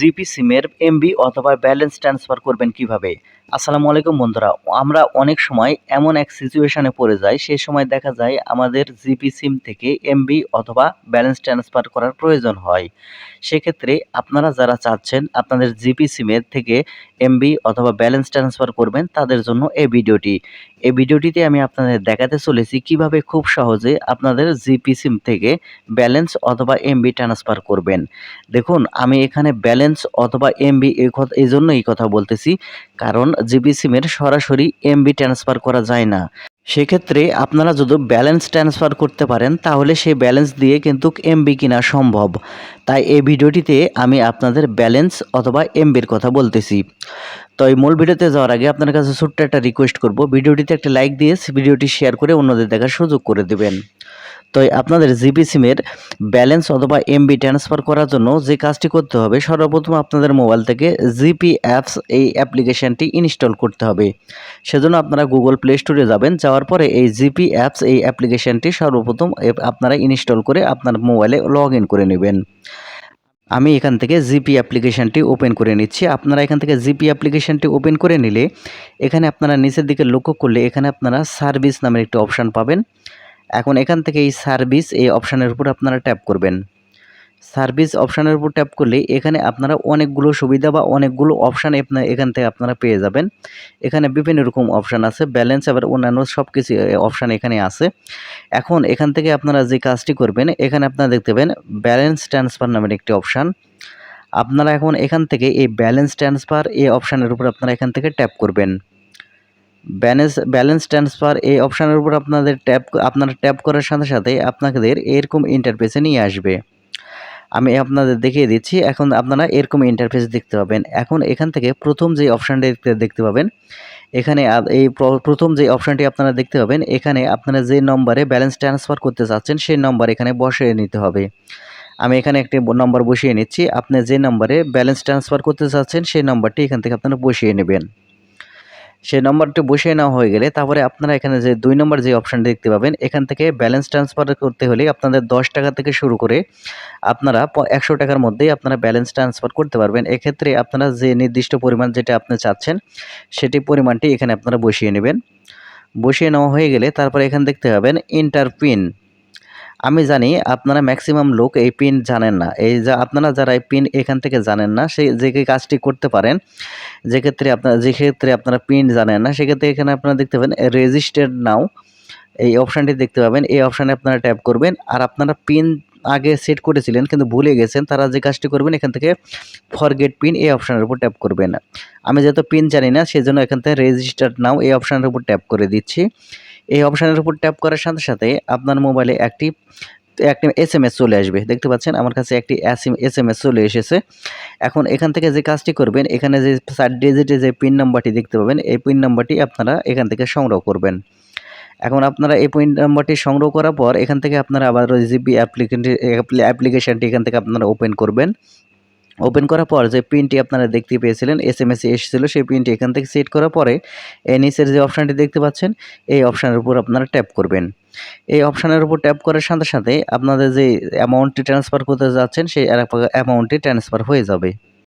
GP সিমের MB অথবা balance transfer করবেন কীভাবে? আসসালামু আলাইকুম বন্ধুরা। আমরা অনেক সময় এমন এক সিচুয়েশনে পড়ে যাই, সেই সময় দেখা যায় আমাদের জিপি সিম থেকে এমবি অথবা ব্যালেন্স ট্রান্সফার করার প্রয়োজন হয়। সেক্ষেত্রে আপনারা যারা চাচ্ছেন আপনাদের জিপি সিমের থেকে এমবি অথবা ব্যালেন্স ট্রান্সফার করবেন, তাদের জন্য এই ভিডিওটি। এই ভিডিওটিতে আমি আপনাদের দেখাতে চলেছি কীভাবে খুব সহজে আপনাদের জিপি সিম থেকে ব্যালেন্স অথবা এমবি ট্রান্সফার করবেন। দেখুন, আমি এখানে ব্যালেন্স অথবা এমবি এই জন্য এই কথা বলতেছি, কারণ জিবি সিমের সরাসরি এমবি ট্রান্সফার করা যায় না। সেক্ষেত্রে আপনারা যদি ব্যালেন্স ট্রান্সফার করতে পারেন, তাহলে সেই ব্যালেন্স দিয়ে কিন্তু এমবি কিনা সম্ভব। তাই এই ভিডিওটিতে আমি আপনাদের ব্যালেন্স অথবা এমবির কথা বলতেছি। তো এই মূল ভিডিওতে যাওয়ার আগে আপনার কাছে ছোট্ট একটা রিকোয়েস্ট করব। ভিডিওটিতে একটা লাইক দিয়ে ভিডিওটি শেয়ার করে অন্যদের দেখার সুযোগ করে দেবেন। তো আপনাদের জিপি সিমের ব্যালেন্স অথবা এমবি ট্রান্সফার করার জন্য যে কাজটি করতে হবে, সর্বপ্রথম আপনাদের মোবাইল থেকে জিপি অ্যাপস এই অ্যাপ্লিকেশানটি ইনস্টল করতে হবে। সেজন্য আপনারা গুগল প্লে স্টোরে যাবেন, যাওয়ার পরে এই জিপি অ্যাপস এই অ্যাপ্লিকেশানটি সর্বপ্রথম আপনারা ইনস্টল করে আপনার মোবাইলে লগ করে নেবেন। আমি এখান থেকে জিপি অ্যাপ্লিকেশানটি ওপেন করে নিচ্ছি। আপনারা এখান থেকে জিপি অ্যাপ্লিকেশানটি ওপেন করে নিলে, এখানে আপনারা নিচের দিকে লক্ষ্য করলে এখানে আপনারা সার্ভিস নামের একটি অপশান পাবেন। এখন এখান থেকে এই সার্ভিস এই অপশানের উপর আপনারা ট্যাপ করবেন। সার্ভিস অপশানের উপর ট্যাপ করলে এখানে আপনারা অনেকগুলো সুবিধা বা অনেকগুলো অপশান আপনার এখান থেকে আপনারা পেয়ে যাবেন। এখানে বিভিন্ন রকম অপশান আছে ব্যালেন্স আবার অন্যান্য সব কিছু অপশান এখানে আছে। এখন এখান থেকে আপনারা যে কাজটি করবেন, এখানে আপনারা দেখতে পাবেন ব্যালেন্স ট্রান্সফার নামের একটি অপশান আপনারা এখন এখান থেকে এই ব্যালেন্স ট্রান্সফার এই অপশানের উপর আপনারা এখান থেকে ট্যাপ করবেন। ব্যালেন্স ব্যালেন্স ট্রান্সফার এই অপশানের উপর আপনাদের ট্যাপ আপনারা ট্যাপ করার সাথে সাথে আপনাদের এরকম ইন্টারফেসে নিয়ে আসবে। আমি আপনাদের দেখিয়ে দিচ্ছি, এখন আপনারা এরকম ইন্টারফেস দেখতে পাবেন। এখন এখান থেকে প্রথম যে অপশানটি দেখতে পাবেন, এখানে এই প্রথম যে অপশানটি আপনারা দেখতে পাবেন, এখানে আপনারা যে নম্বরে ব্যালেন্স ট্রান্সফার করতে চাচ্ছেন, সেই নম্বর এখানে বসিয়ে নিতে হবে। আমি এখানে একটি নম্বর বসিয়ে নিচ্ছি, আপনি যে নম্বরে ব্যালেন্স ট্রান্সফার করতে চাচ্ছেন, সেই নম্বরটি এখান থেকে আপনারা বসিয়ে নেবেন। সেই নম্বরটি বসিয়ে নেওয়া হয়ে গেলে তারপরে আপনারা এখানে যে দুই নম্বর যে অপশানটি দেখতে পাবেন, এখান থেকে ব্যালেন্স ট্রান্সফার করতে হলে আপনাদের দশ টাকা থেকে শুরু করে আপনারা একশো টাকার মধ্যেই আপনারা ব্যালেন্স ট্রান্সফার করতে পারবেন। এক্ষেত্রে আপনারা যে নির্দিষ্ট পরিমাণ যেটা আপনি চাচ্ছেন, সেটি পরিমাণটি এখানে আপনারা বসিয়ে নেবেন। বসিয়ে নেওয়া হয়ে গেলে তারপরে এখানে দেখতে পাবেন ইন্টার পিন আমি জানি আপনারা ম্যাক্সিমাম লোক এই পিন জানেন না। এই যা আপনারা যারা এই পিন এখান থেকে জানেন না, সেই যে কাজটি করতে পারেন, যে ক্ষেত্রে আপনারা, যে ক্ষেত্রে আপনারা পিন জানেন না, সেক্ষেত্রে এখানে আপনারা দেখতে পাবেন রেজিস্টার্ড নাও এই অপশানটি দেখতে পাবেন, এই অপশানে আপনারা ট্যাপ করবেন, আর আপনারা পিন আগে সেট করেছিলেন, কিন্তু ভুলে গেছেন, তারা যে কাজটি করবেন, এখান থেকে ফরগেট পিন এই অপশানের উপর ট্যাপ করবেন। আমি যেহেতু পিন জানি না, সেজন্য এখান থেকে রেজিস্টার্ড নাও এই অপশানের উপর ট্যাপ করে দিচ্ছি। এই অপশানের উপর ট্যাপ করার সাথে সাথে আপনার মোবাইলে একটি একটি এস এম এস চলে আসবে। দেখতে পাচ্ছেন আমার কাছে একটি এস এম এস চলে এসেছে। এখন এখান থেকে যে কাজটি করবেন, এখানে যে চার ডিজিটে যে পিন নাম্বারটি দেখতে পাবেন, এই পিন নাম্বারটি আপনারা এখান থেকে সংগ্রহ করবেন। এখন আপনারা এই পিন নাম্বারটি সংগ্রহ করার পর এখান থেকে আপনারা আবার জিপি অ্যাপ্লিকেশনটি এখান থেকে আপনারা ওপেন করবেন। ওপেন করার পর যে পিনটি আপনারা দেখতে পেয়েছিলেন এস এম এস এসেছিল, সেই পিনটি এখান থেকে সেট করার পরে এই যে অপশানটি দেখতে পাচ্ছেন, এই অপশানের উপর আপনারা ট্যাপ করবেন। এই অপশানের উপর ট্যাপ করার সাথে সাথে আপনাদের যে অ্যামাউন্টটি ট্রান্সফার করতে যাচ্ছেন, সেই অ্যামাউন্টটি ট্রান্সফার হয়ে যাবে।